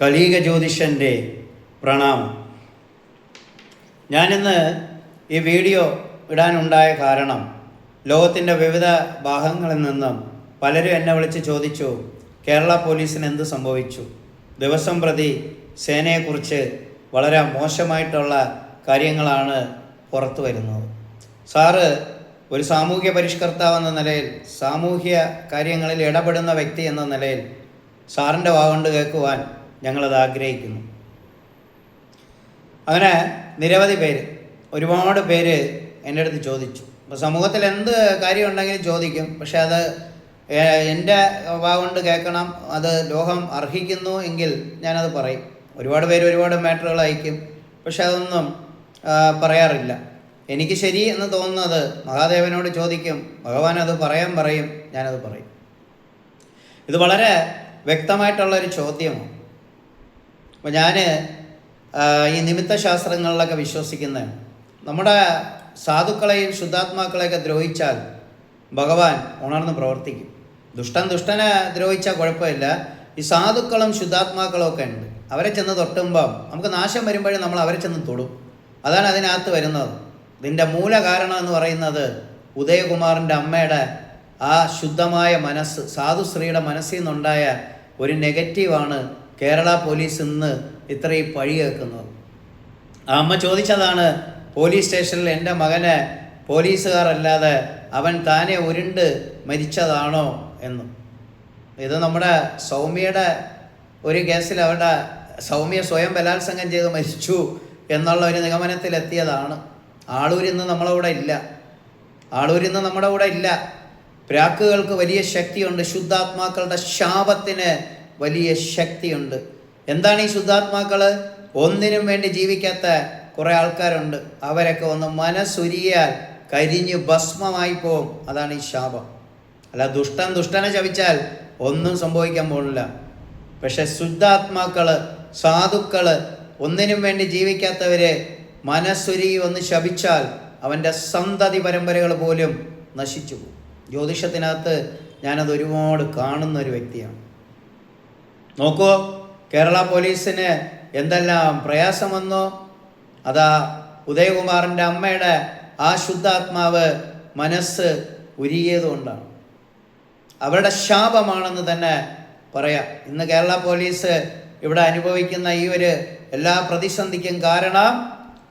കലീക ജ്യോതിഷന്റെ പ്രണാമം. ഞാനിന്ന് ഈ വീഡിയോ ഇടാനുണ്ടായ കാരണം ലോകത്തിന്റെ വിവിധ ഭാഗങ്ങളിൽ നിന്നും പലരും എന്നെ വിളിച്ച് ചോദിച്ചു കേരള പോലീസിന് എന്ത് സംഭവിച്ചു? ദിവസം പ്രതി സേനയെക്കുറിച്ച് വളരെ മോശമായിട്ടുള്ള കാര്യങ്ങളാണ് പുറത്തു വരുന്നത്. സാറ് ഒരു സാമൂഹ്യ പരിഷ്കർത്താവ് എന്ന നിലയിൽ സാമൂഹ്യ കാര്യങ്ങളിൽ ഇടപെടുന്ന വ്യക്തി എന്ന നിലയിൽ സാറിന്റെ വാഗണ്ട് കേൾക്കുവാൻ ഞങ്ങളത് ആഗ്രഹിക്കുന്നു. അങ്ങനെ നിരവധി പേര് ഒരുപാട് പേര് എന്റെ അടുത്ത് ചോദിച്ചു. അപ്പോൾ സമൂഹത്തിൽ എന്ത് കാര്യം ഉണ്ടെങ്കിലും ചോദിക്കും. പക്ഷെ അത് എന്റെ കൊണ്ട് കേൾക്കണം അത് ലോകം അർഹിക്കുന്നു എങ്കിൽ ഞാനത് പറയും. ഒരുപാട് പേര് ഒരുപാട് മാറ്ററുകൾ അയക്കും. പക്ഷെ അതൊന്നും പറയാറില്ല. എനിക്ക് ശരി എന്ന് തോന്നുന്നത് മഹാദേവനോട് ചോദിക്കും. ഭഗവാൻ അത് പറയാൻ പറയും ഞാനത് പറയും. ഇത് വളരെ വ്യക്തമായിട്ടുള്ള ഒരു ചോദ്യമാണ്. അപ്പോൾ ഞാൻ ഈ നിമിത്ത ശാസ്ത്രങ്ങളിലൊക്കെ വിശ്വസിക്കുന്ന നമ്മുടെ സാധുക്കളെയും ശുദ്ധാത്മാക്കളെയൊക്കെ ദ്രോഹിച്ചാൽ ഭഗവാൻ ഉണർന്ന് പ്രവർത്തിക്കും. ദുഷ്ടൻ ദുഷ്ടനെ ദ്രോഹിച്ചാൽ കുഴപ്പമില്ല. ഈ സാധുക്കളും ശുദ്ധാത്മാക്കളും ഒക്കെ ഉണ്ട്. അവരെ ചെന്ന് തൊട്ടുമ്പം നമുക്ക് നാശം വരുമ്പോഴും നമ്മൾ അവരെ ചെന്ന് തൊടും. അതാണ് അതിനകത്ത് വരുന്നത്. ഇതിന്റെ മൂല കാരണം എന്ന് പറയുന്നത് ഉദയകുമാറിന്റെ അമ്മയുടെ ആ ശുദ്ധമായ മനസ്സ് സാധുശ്രീയുടെ മനസ്സിൽ നിന്നുണ്ടായ ഒരു നെഗറ്റീവാണ് കേരള പോലീസ് ഇന്ന് ഇത്രയും പഴി കേൾക്കുന്നത് ആ അമ്മ ചോദിച്ചതാണ് പോലീസ് സ്റ്റേഷനിൽ എന്റെ മകന് പോലീസുകാരല്ലാതെ അവൻ താനെ ഉരുണ്ട് മരിച്ചതാണോ? എന്നും. ഇത് നമ്മുടെ സൗമ്യയുടെ ഒരു കേസിൽ അവരുടെ സൗമ്യ സ്വയം ബലാത്സംഗം ചെയ്ത് മരിച്ചു എന്നുള്ള ഒരു നിഗമനത്തിലെത്തിയതാണ്. ആളൂരിന്ന് നമ്മളെ കൂടെ ഇല്ല. ആളൂരിന്ന് നമ്മുടെ കൂടെ ഇല്ല. പ്രാക്കുകൾക്ക് വലിയ ശക്തിയുണ്ട്. ശുദ്ധാത്മാക്കളുടെ ശാപത്തിന് വലിയ ശക്തിയുണ്ട്. എന്താണ് ഈ ശുദ്ധാത്മാക്കൾ ഒന്നിനും വേണ്ടി ജീവിക്കാത്ത കുറേ ആൾക്കാരുണ്ട്. അവരൊക്കെ ഒന്ന് മനസ്സുരിയാൽ കരിഞ്ഞ് ഭസ്മമായി പോവും. അതാണ് ഈ ശാപം. അല്ല ദുഷ്ടൻ ദുഷ്ടനെ ശപിച്ചാൽ ഒന്നും സംഭവിക്കാൻ പോകുന്നില്ല. പക്ഷെ ശുദ്ധാത്മാക്കൾ സാധുക്കൾ ഒന്നിനും വേണ്ടി ജീവിക്കാത്തവരെ മനസ്സുരുകി ഒന്ന് ശപിച്ചാൽ അവന്റെ സന്തതി പരമ്പരകൾ പോലും നശിച്ചു പോകും. ജ്യോതിഷത്തിനകത്ത് ഞാനത് ഒരുപാട് കാണുന്ന ഒരു വ്യക്തിയാണ്. നോക്കൂ കേരള പോലീസിന് എന്തെല്ലാം പ്രയാസം വന്നോ അതാ ഉദയകുമാറിന്റെ അമ്മയുടെ ആ ശുദ്ധാത്മാവ് മനസ്സ് ഉരുകിയതുകൊണ്ടാണ് അവരുടെ ശാപമാണെന്ന് തന്നെ പറയാം. ഇന്ന് കേരള പോലീസ് ഇവിടെ അനുഭവിക്കുന്ന ഈ ഒരു എല്ലാ പ്രതിസന്ധിക്കും കാരണം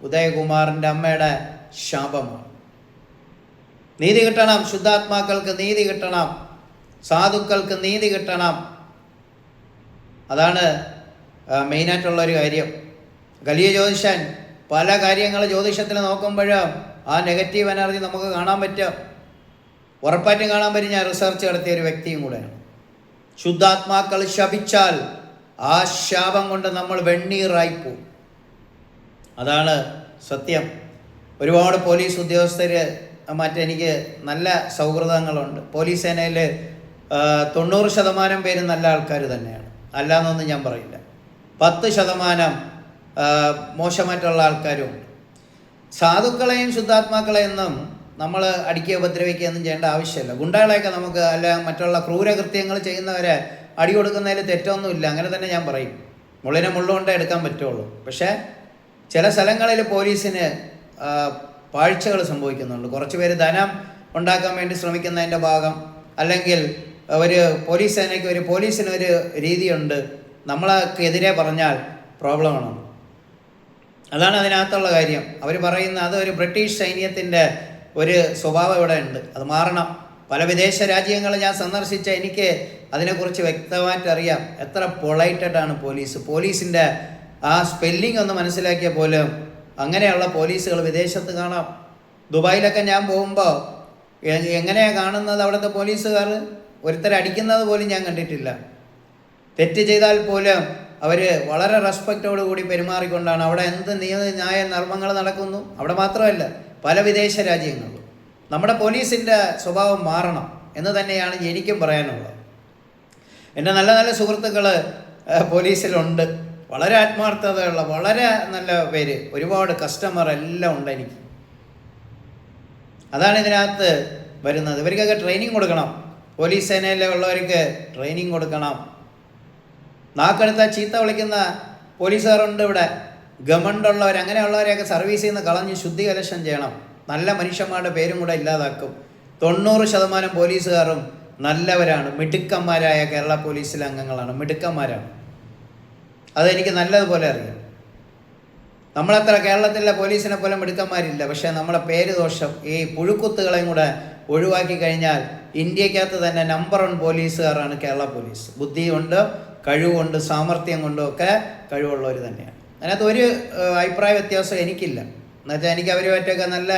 ഉദയകുമാറിന്റെ അമ്മയുടെ ശാപമാണ്. നീതി കിട്ടണം ശുദ്ധാത്മാക്കൾക്ക് നീതി കിട്ടണം സാധുക്കൾക്ക് നീതി കിട്ടണം അതാണ് മെയിനായിട്ടുള്ള ഒരു കാര്യം. ഗലിയ ജ്യോതിഷൻ പല കാര്യങ്ങൾ ജ്യോതിഷത്തിൽ നോക്കുമ്പോഴും ആ നെഗറ്റീവ് എനർജി നമുക്ക് കാണാൻ പറ്റും. ഉറപ്പായിട്ടും കാണാൻ പറ്റും. ഞാൻ റിസർച്ച് നടത്തിയ ഒരു വ്യക്തിയും കൂടെയാണ്. ശുദ്ധാത്മാക്കൾ ശപിച്ചാൽ ആ ശാപം കൊണ്ട് നമ്മൾ വെണ്ണീറായി പോവും. അതാണ് സത്യം. ഒരുപാട് പോലീസ് ഉദ്യോഗസ്ഥർ മറ്റെനിക്ക് നല്ല സൗഹൃദങ്ങളുണ്ട്. പോലീസ് സേനയിൽ തൊണ്ണൂറ് ശതമാനം പേരും നല്ല ആൾക്കാർ തന്നെയാണ്. അല്ലാന്നൊന്നും ഞാൻ പറയില്ല. പത്ത് ശതമാനം മോശമായിട്ടുള്ള ആൾക്കാരും സാധുക്കളെയും ശുദ്ധാത്മാക്കളെയൊന്നും നമ്മൾ അടിക്കുക ഉപദ്രവിക്കുക ഒന്നും ചെയ്യേണ്ട ആവശ്യമില്ല. ഗുണ്ടകളെയൊക്കെ നമുക്ക് അല്ല മറ്റുള്ള ക്രൂരകൃത്യങ്ങൾ ചെയ്യുന്നവരെ അടി കൊടുക്കുന്നതിൽ തെറ്റൊന്നുമില്ല. അങ്ങനെ തന്നെ ഞാൻ പറയും. മുള്ളിനെ മുള്ളുകൊണ്ടേ എടുക്കാൻ പറ്റുള്ളൂ. പക്ഷേ ചില സ്ഥലങ്ങളിൽ പോലീസിന് പാഴ്ചകൾ സംഭവിക്കുന്നുണ്ട്. കുറച്ച് പേര് ധനം ഉണ്ടാക്കാൻ വേണ്ടി ശ്രമിക്കുന്നതിന്റെ ഭാഗം അല്ലെങ്കിൽ ഒരു പോലീസ് സേനയ്ക്ക് ഒരു പോലീസിനൊരു രീതിയുണ്ട്. നമ്മളെതിരെ പറഞ്ഞാൽ പ്രോബ്ലമാണ് അതാണ് അതിനകത്തുള്ള കാര്യം. അവർ പറയുന്ന അത് ഒരു ബ്രിട്ടീഷ് സൈന്യത്തിന്റെ ഒരു സ്വഭാവം ഇവിടെ ഉണ്ട്. അത് മാറണം. പല വിദേശ രാജ്യങ്ങൾ ഞാൻ സന്ദർശിച്ച എനിക്ക് അതിനെക്കുറിച്ച് വ്യക്തമായിട്ട് അറിയാം. എത്ര പൊളൈറ്റഡാണ് പോലീസ്. പോലീസിന്റെ ആ സ്പെല്ലിംഗ് ഒന്ന് മനസ്സിലാക്കിയ പോലും അങ്ങനെയുള്ള പോലീസുകൾ വിദേശത്ത് കാണാം. ദുബായിലൊക്കെ ഞാൻ പോകുമ്പോൾ എങ്ങനെയാണ് കാണുന്നത് അവിടുത്തെ പോലീസുകാർ ഒരുത്തരെ അടിക്കുന്നത് പോലും ഞാൻ കണ്ടിട്ടില്ല. തെറ്റ് ചെയ്താൽ പോലും അവർ വളരെ കൂടി പെരുമാറിക്കൊണ്ടാണ് അവിടെ എന്ത് നിയമ ന്യായ നർമ്മങ്ങൾ നടക്കുന്നു. അവിടെ മാത്രമല്ല പല വിദേശ രാജ്യങ്ങളിലും. നമ്മുടെ പോലീസിന്റെ സ്വഭാവം മാറണം എന്ന് തന്നെയാണ് എനിക്കും പറയാനുള്ളത്. എന്റെ നല്ല നല്ല സുഹൃത്തുക്കൾ പോലീസിലുണ്ട്. വളരെ ആത്മാർത്ഥതയുള്ള വളരെ നല്ല പേര്. ഒരുപാട് കസ്റ്റമർ എല്ലാം ഉണ്ട് എനിക്ക്. അതാണ് ഇതിനകത്ത് വരുന്നത്. ഇവർക്കൊക്കെ ട്രെയിനിങ് കൊടുക്കണം. പോലീസ് സേനയിലുള്ളവർക്ക് ട്രെയിനിങ് കൊടുക്കണം. നാക്കെടുത്ത ചീത്ത വിളിക്കുന്ന പോലീസുകാരുണ്ട് ഇവിടെ. ഗവൺമെന്റുള്ളവർ അങ്ങനെയുള്ളവരെയൊക്കെ സർവീസിൽ നിന്ന് കളഞ്ഞ് ശുദ്ധീകരശം ചെയ്യണം. നല്ല മനുഷ്യന്മാരുടെ പേരും കൂടെ ഇല്ലാതാക്കും. തൊണ്ണൂറ് ശതമാനം പോലീസുകാരും നല്ലവരാണ്. മിടുക്കന്മാരായ കേരള പോലീസിലെ അംഗങ്ങളാണ്. മിടുക്കന്മാരാണ്. അതെനിക്ക് നല്ലതുപോലെ അറിയാം. നമ്മളത്ര കേരളത്തിലെ പോലീസിനെ പോലെ മിടുക്കന്മാരില്ല. പക്ഷേ നമ്മളെ പേര് ദോഷം. ഈ പുഴുക്കുത്തുകളെയും കൂടെ ഒഴിവാക്കി കഴിഞ്ഞാൽ ഇന്ത്യക്കകത്ത് തന്നെ നമ്പർ വൺ പോലീസുകാരാണ് കേരള പോലീസ്. ബുദ്ധിയുണ്ട് കഴിവുണ്ട് സാമർഥ്യം കൊണ്ടും ഒക്കെ കഴിവുള്ളവർ തന്നെയാണ്. അതിനകത്ത് ഒരു അഭിപ്രായ വ്യത്യാസം എനിക്കില്ല. എന്നുവെച്ചാൽ എനിക്ക് അവരുമായിട്ടൊക്കെ നല്ല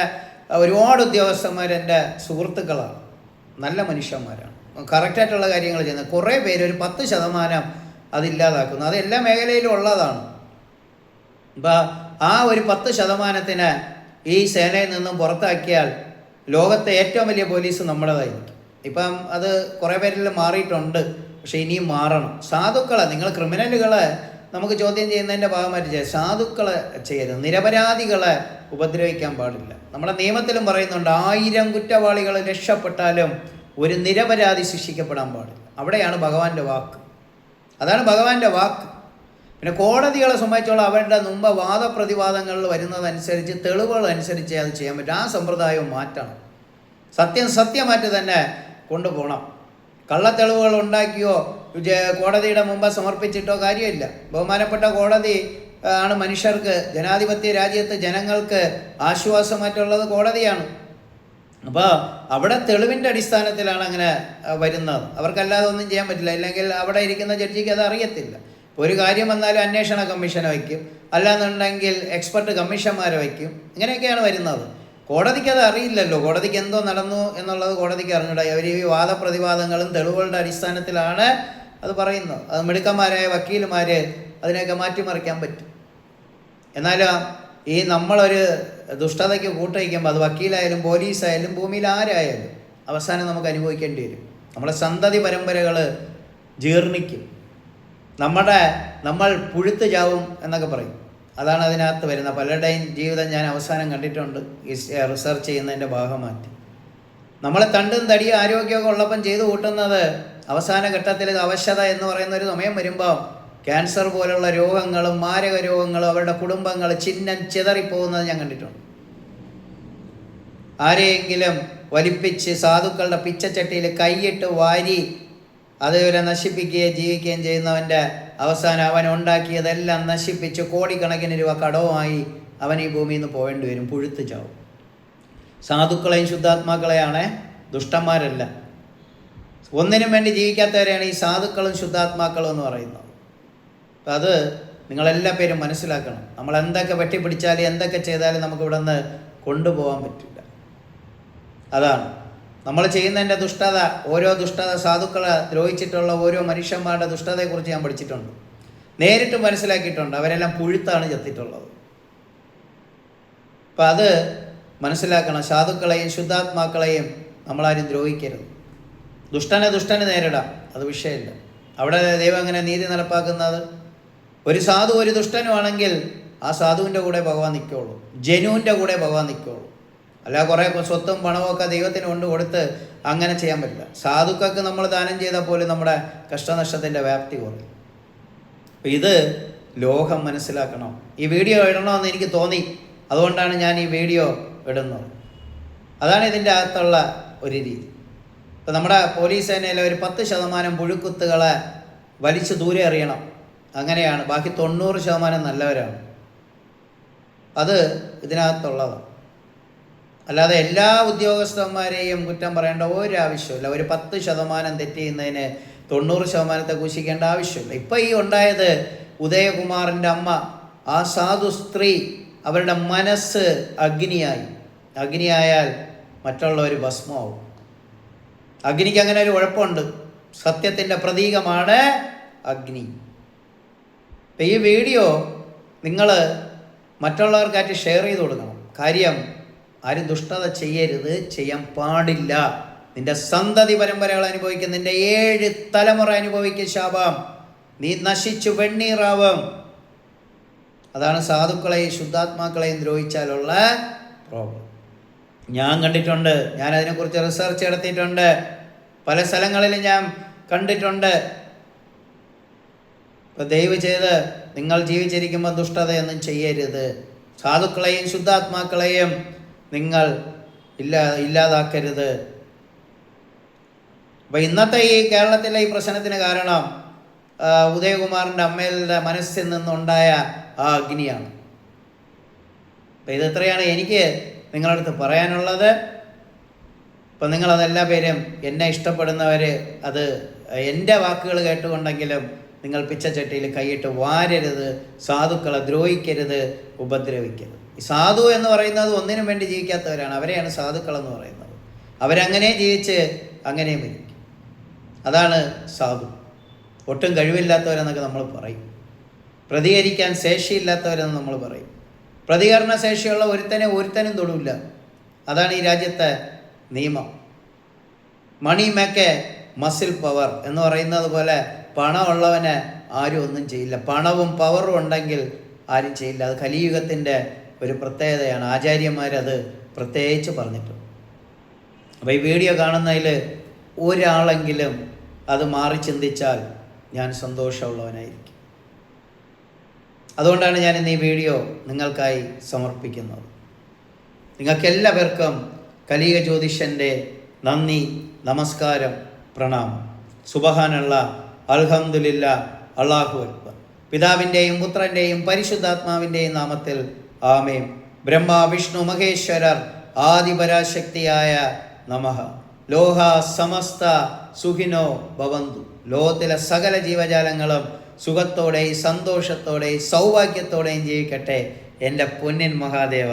ഒരുപാട് ഉദ്യോഗസ്ഥന്മാർ എന്റെ സുഹൃത്തുക്കളാണ്. നല്ല മനുഷ്യന്മാരാണ്. കറക്റ്റായിട്ടുള്ള കാര്യങ്ങൾ ചെയ്യുന്നത് കുറേ പേര് ഒരു പത്ത് ശതമാനം അതില്ലാതാക്കുന്നു. അത് എല്ലാ മേഖലയിലും ഉള്ളതാണ്. ഇപ്പം ആ ഒരു പത്ത് ശതമാനത്തിന് ഈ സേനയിൽ നിന്നും പുറത്താക്കിയാൽ ലോകത്തെ ഏറ്റവും വലിയ പോലീസ് നമ്മുടേതായിരിക്കും ഇപ്പം അത് കുറേ പേരിൽ മാറിയിട്ടുണ്ട്. പക്ഷേ ഇനിയും മാറണം. സാധുക്കളെ നിങ്ങൾ ക്രിമിനലുകളെ നമുക്ക് ചോദ്യം ചെയ്യുന്നതിന്റെ ഭാഗമായിട്ട് ചെയ്യാം. സാധുക്കളെ ചെയ്യരുത്. നിരപരാധികളെ ഉപദ്രവിക്കാൻ പാടില്ല. നമ്മുടെ നിയമത്തിലും പറയുന്നുണ്ട് ആയിരം കുറ്റവാളികൾ രക്ഷപ്പെട്ടാലും ഒരു നിരപരാധി ശിക്ഷിക്കപ്പെടാൻ പാടില്ല. അവിടെയാണ് ഭഗവാന്റെ വാക്ക്. അതാണ് ഭഗവാന്റെ വാക്ക്. പിന്നെ കോടതികളെ സംബന്ധിച്ചോളം അവരുടെ മുമ്പ് വാദപ്രതിവാദങ്ങളിൽ വരുന്നതനുസരിച്ച് തെളിവുകൾ അനുസരിച്ച് അത് ചെയ്യാൻ പറ്റും. ആ സമ്പ്രദായം മാറ്റണം. സത്യം സത്യമായിട്ട് തന്നെ കൊണ്ടുപോകണം. കള്ളത്തെളിവുകൾ ഉണ്ടാക്കിയോ കോടതിയുടെ മുമ്പ് സമർപ്പിച്ചിട്ടോ കാര്യമില്ല. ബഹുമാനപ്പെട്ട കോടതി ആണ് മനുഷ്യർക്ക് ജനാധിപത്യ രാജ്യത്ത് ജനങ്ങൾക്ക് ആശ്വാസമായിട്ടുള്ളത് കോടതിയാണ്. അപ്പോൾ അവിടെ തെളിവിന്റെ അടിസ്ഥാനത്തിലാണ് അങ്ങനെ വരുന്നത്. അവർക്കല്ലാതെ ഒന്നും ചെയ്യാൻ പറ്റില്ല. ഇല്ലെങ്കിൽ അവിടെ ഇരിക്കുന്ന ജഡ്ജിക്ക് അത് അറിയത്തില്ല. ഒരു കാര്യം വന്നാലും അന്വേഷണ കമ്മീഷനെ വയ്ക്കും. അല്ലാന്നുണ്ടെങ്കിൽ എക്സ്പെർട്ട് കമ്മീഷന്മാരെ വയ്ക്കും. ഇങ്ങനെയൊക്കെയാണ് വരുന്നത്. കോടതിക്ക് അത് അറിയില്ലല്ലോ. കോടതിക്ക് എന്തോ നടന്നു എന്നുള്ളത് കോടതിക്ക് അറിഞ്ഞൂടാ. അവർ ഈ വാദപ്രതിവാദങ്ങളും തെളിവുകളുടെ അടിസ്ഥാനത്തിലാണ് അത് പറയുന്നത്. അത് മിടുക്കന്മാരായ വക്കീലുമാർ അതിനെയൊക്കെ മാറ്റിമറിക്കാൻ പറ്റും. എന്നാലും ഈ നമ്മളൊരു ദുഷ്ടതയ്ക്ക് കൂട്ടയിക്കുമ്പോൾ അത് വക്കീലായാലും പോലീസായാലും ഭൂമിയിൽ ആരായാലും അവസാനം നമുക്ക് അനുഭവിക്കേണ്ടി വരും. നമ്മുടെ സന്തതി പരമ്പരകൾ ജീർണിക്കും. നമ്മുടെ നമ്മൾ പുഴുത്ത് ചാവും എന്നൊക്കെ പറയും. അതാണ് അതിനകത്ത് വരുന്നത് പലരുടെയും ജീവിതം ഞാൻ അവസാനം കണ്ടിട്ടുണ്ട് റിസർച്ച് ചെയ്യുന്നതിന്റെ ഭാഗമായിട്ട്. നമ്മളെ തണ്ടും തടിയും ആരോഗ്യമൊക്കെ ഉള്ളപ്പം ചെയ്തു കൂട്ടുന്നത് അവസാന ഘട്ടത്തിൽ അവശത എന്ന് പറയുന്ന ഒരു സമയം വരുമ്പോൾ ക്യാൻസർ പോലുള്ള രോഗങ്ങളും മാരക രോഗങ്ങളും അവരുടെ കുടുംബങ്ങൾ ചിഹ്നം ചിതറിപ്പോകുന്നത് ഞാൻ കണ്ടിട്ടുണ്ട്. ആരെയെങ്കിലും വലിപ്പിച്ച് സാധുക്കളുടെ പിച്ചച്ചട്ടിയിൽ കൈയിട്ട് വാരി അതുവരെ നശിപ്പിക്കുകയും ജീവിക്കുകയും ചെയ്യുന്നവന്റെ അവസാനം അവൻ ഉണ്ടാക്കിയതെല്ലാം നശിപ്പിച്ച് കോടിക്കണക്കിന് രൂപ കടവുമായി അവൻ ഈ ഭൂമിയിൽ നിന്ന് പോകേണ്ടി വരും പുഴുത്ത് ചാവും. സാധുക്കളെയും ശുദ്ധാത്മാക്കളെയാണ് ദുഷ്ടന്മാരല്ല. ഒന്നിനും വേണ്ടി ജീവിക്കാത്തവരെയാണ് ഈ സാധുക്കളും ശുദ്ധാത്മാക്കളും എന്ന് പറയുന്നത്. അപ്പം അത് നിങ്ങളെല്ലാ പേരും മനസ്സിലാക്കണം. നമ്മൾ എന്തൊക്കെ വെട്ടിപ്പിടിച്ചാലും എന്തൊക്കെ ചെയ്താലും നമുക്ക് ഇവിടെ നിന്ന് കൊണ്ടുപോകാൻ പറ്റില്ല. അതാണ്. നമ്മൾ ചെയ്യുന്നതിന്റെ ദുഷ്ടത ഓരോ ദുഷ്ടത സാധുക്കളെ ദ്രോഹിച്ചിട്ടുള്ള ഓരോ മനുഷ്യന്മാരുടെ ദുഷ്ടതയെക്കുറിച്ച് ഞാൻ പഠിച്ചിട്ടുണ്ട്. നേരിട്ട് മനസ്സിലാക്കിയിട്ടുണ്ട്. അവരെല്ലാം പുഴുത്താണ് ചെത്തിയിട്ടുള്ളത്. അപ്പം അത് മനസ്സിലാക്കണം. സാധുക്കളെയും ശുദ്ധാത്മാക്കളെയും നമ്മളാരും ദ്രോഹിക്കരുത്. ദുഷ്ടനെ ദുഷ്ടന് നേരിടാം. അത് വിഷയമില്ല. അവിടെ ദൈവം അങ്ങനെ നീതി നടപ്പാക്കുന്നത്? ഒരു സാധു ഒരു ദുഷ്ടനുമാണെങ്കിൽ ആ സാധുവിന്റെ കൂടെ ഭഗവാൻ നിൽക്കുള്ളൂ ജനുവിന്റെ കൂടെ ഭഗവാൻ നിൽക്കുള്ളൂ അല്ല കുറേ സ്വത്തും പണവും ഒക്കെ ദൈവത്തിന് കൊണ്ട് കൊടുത്ത് അങ്ങനെ ചെയ്യാൻ പറ്റില്ല. സാധുക്കൾക്ക് നമ്മൾ ദാനം ചെയ്താൽ പോലും നമ്മുടെ കഷ്ടനഷ്ടത്തിന്റെ വ്യാപ്തി കുറയും. അപ്പം ഇത് ലോകം മനസ്സിലാക്കണം. ഈ വീഡിയോ ഇടണമെന്ന് എനിക്ക് തോന്നി. അതുകൊണ്ടാണ് ഞാൻ ഈ വീഡിയോ ഇടുന്നത്. അതാണ് ഇതിന്റെ അകത്തുള്ള ഒരു രീതി. ഇപ്പം നമ്മുടെ പോലീസ് സേനയിലെ ഒരു പത്ത് ശതമാനം പുഴുക്കുത്തുകളെ വലിച്ചു ദൂരെ എറിയണം. അങ്ങനെയാണ്. ബാക്കി തൊണ്ണൂറ് ശതമാനം നല്ലവരാണ്. അത് ഇതിനകത്തുള്ളതാണ്. അല്ലാതെ എല്ലാ ഉദ്യോഗസ്ഥന്മാരെയും കുറ്റം പറയേണ്ട ഒരു ആവശ്യമില്ല ഒരു പത്ത് ശതമാനം തെറ്റ് ചെയ്യുന്നതിന് തൊണ്ണൂറ് ശതമാനത്തെ കൂശിക്കേണ്ട ആവശ്യമില്ല ഇപ്പം ഈ ഉണ്ടായത് ഉദയകുമാറിന്റെ അമ്മ ആ സാധു സ്ത്രീ അവരുടെ മനസ്സ് അഗ്നിയായി. അഗ്നിയായാൽ മറ്റുള്ളവർ ഭസ്മമാവും. അഗ്നിക്ക് അങ്ങനെ ഒരു കുഴപ്പമുണ്ട്. സത്യത്തിന്റെ പ്രതീകമാണ് അഗ്നി. ഈ വീഡിയോ നിങ്ങൾ മറ്റുള്ളവർക്കായിട്ട് ഷെയർ ചെയ്ത് കൊടുക്കണം. കാര്യം ആരും ദുഷ്ടത ചെയ്യരുത് ചെയ്യാൻ പാടില്ല. നിന്റെ സന്തതി പരമ്പരകൾ അനുഭവിക്കും നിന്റെ ഏഴ് തലമുറ അനുഭവിക്കും ശാപം. നീ നശിച്ചു വെണ്ണീറാവും. അതാണ് സാധുക്കളെയും ശുദ്ധാത്മാക്കളെയും ദ്രോഹിച്ചാലുള്ള പ്രോബ്ലം. ഞാൻ കണ്ടിട്ടുണ്ട് ഞാൻ അതിനെക്കുറിച്ച് റിസർച്ച് നടത്തിയിട്ടുണ്ട് പല സ്ഥലങ്ങളിലും ഞാൻ കണ്ടിട്ടുണ്ട്. ഇപ്പം ദയവ് ചെയ്ത് നിങ്ങൾ ജീവിച്ചിരിക്കുമ്പോൾ ദുഷ്ടതയൊന്നും ചെയ്യരുത്. സാധുക്കളെയും ശുദ്ധാത്മാക്കളെയും നിങ്ങൾ ഇല്ലാ ഇല്ലാതാക്കരുത്. അപ്പം ഇന്നത്തെ ഈ കേരളത്തിലെ ഈ പ്രശ്നത്തിന് കാരണം ഉദയകുമാറിന്റെ അമ്മയുടെ മനസ്സിൽ നിന്നുണ്ടായ ആ അഗ്നിയാണ്. അപ്പം ഇതെത്രയാണ് എനിക്ക് നിങ്ങളടുത്ത് പറയാനുള്ളത്? ഇപ്പം നിങ്ങളതെല്ലാ പേരും എന്നെ ഇഷ്ടപ്പെടുന്നവർ അത് എന്റെ വാക്കുകൾ കേട്ടുകൊണ്ടെങ്കിലും നിങ്ങൾ പിച്ചച്ചട്ടിയിൽ കൈയിട്ട് വാരരുത് സാധുക്കളെ ദ്രോഹിക്കരുത് ഉപദ്രവിക്കരുത്. സാധു എന്ന് പറയുന്നത് ഒന്നിനും വേണ്ടി ജീവിക്കാത്തവരാണ്. അവരെയാണ് സാധുക്കളെന്ന് പറയുന്നത്. അവരങ്ങനെ ജീവിച്ച് അങ്ങനെ മരിക്കും അതാണ് സാധു. ഒട്ടും കഴിവില്ലാത്തവരെന്നൊക്കെ നമ്മൾ പറയും. പ്രതികരിക്കാൻ ശേഷിയില്ലാത്തവരെന്ന് നമ്മൾ പറയും. പ്രതികരണ ശേഷിയുള്ള ഒരുത്തനെ ഒരുത്തനും തൊടില്ല. അതാണ് ഈ രാജ്യത്തെ നിയമം. മണി മേക്ക് മസിൽ പവർ എന്ന് പറയുന്നത് പോലെ പണമുള്ളവന് ആരും ഒന്നും ചെയ്യില്ല. പണവും പവറും ഉണ്ടെങ്കിൽ ആരും ചെയ്യില്ല. അത് കലിയുഗത്തിന്റെ ഒരു പ്രത്യേകതയാണ്. ആചാര്യന്മാരത് പ്രത്യേകിച്ച് പറഞ്ഞിട്ടുണ്ട് അപ്പോൾ ഈ വീഡിയോ കാണുന്നതിൽ ഒരാളെങ്കിലും അത് മാറി ചിന്തിച്ചാൽ ഞാൻ സന്തോഷമുള്ളവനായിരിക്കും. അതുകൊണ്ടാണ് ഞാൻ ഇന്ന് ഈ വീഡിയോ നിങ്ങൾക്കായി സമർപ്പിക്കുന്നത്. നിങ്ങൾക്കെല്ലാവർക്കും കലിക ജ്യോതിഷന്റെ നന്ദി നമസ്കാരം പ്രണാമം. സുബഹാനുള്ള അൽഹമുല്ല അള്ളാഹു അക്ബർ. പിതാവിന്റെയും പുത്രന്റെയും പരിശുദ്ധാത്മാവിന്റെയും നാമത്തിൽ ആമേം ബ്രഹ്മ വിഷ്ണു മഹേശ്വരർ ആദിപരാശക്തിയായ നമഃ. ലോഹ സമസ്ത സുഖിനോ ഭവന്തു. ലോകത്തിലെ സകല ജീവജാലങ്ങളും സുഖത്തോടെയും സന്തോഷത്തോടെയും സൗഭാഗ്യത്തോടെയും ജീവിക്കട്ടെ എന്റെ പൊന്നിൻ മഹാദേവ.